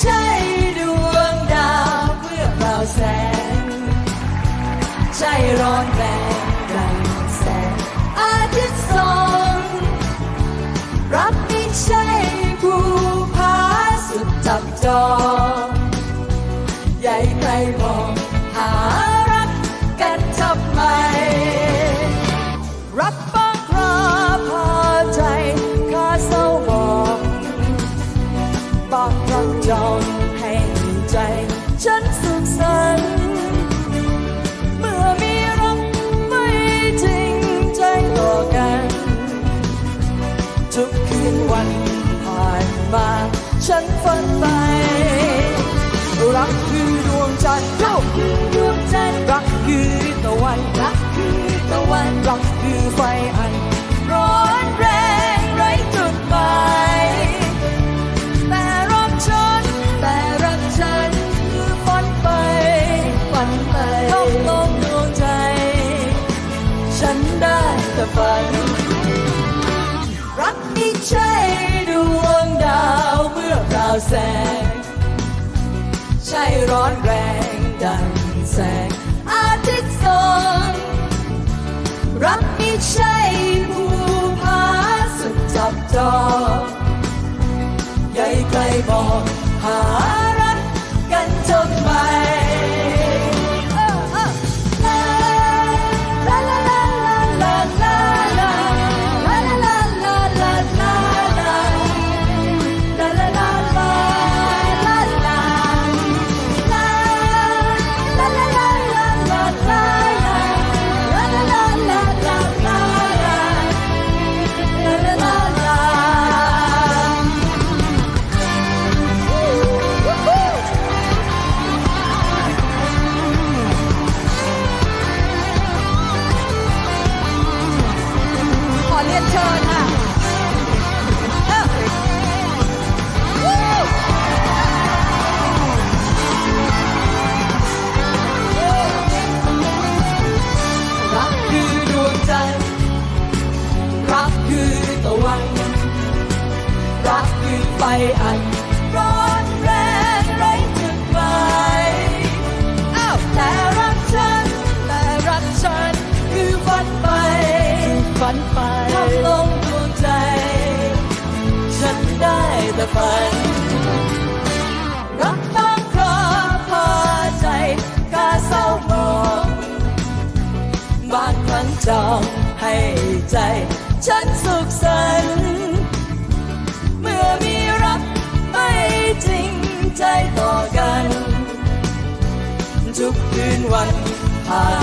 ใช่ดวงดาวเพื่อเปล่แสง ใช่ร้อนแรงกลางแสงอาทิตย์ส่องรักม่ใช่ภูผาสุดจับจองใหญ่ใครมองหา ทุกคืนวันผ่านมา ฉันฝันไป รักคือดวงจันทร์รักคือดวงจันทร์รักคือตะวันรักคือตะวันรักคือไฟอัน ร้อนแรงไร้จุดหมายแต่รักฉันแต่รักฉันคือฝันไปฝันไปต้องลงดวงใจ ฉันได้แต่ฝัน ใช่ดวงดาวเมื่อดาวแสง ใช่ร้อนแรงดังแสง อาทิตย์ส่องรักมิใช่ภูผาสุดจับจองใหญ่ไกลมอกหา เรียนเชิญค่ะรักคือดวงใจ รักคือตะวัน รักคือไฟอัน ฝัน รักบางคราพาใจกล้าเศร้ามองบางครั้งจองให้ใจ ฉันสุขสันต์เมื่อมีรักไม่จริงใจต่อกัน ทุกคืนวันผ่าน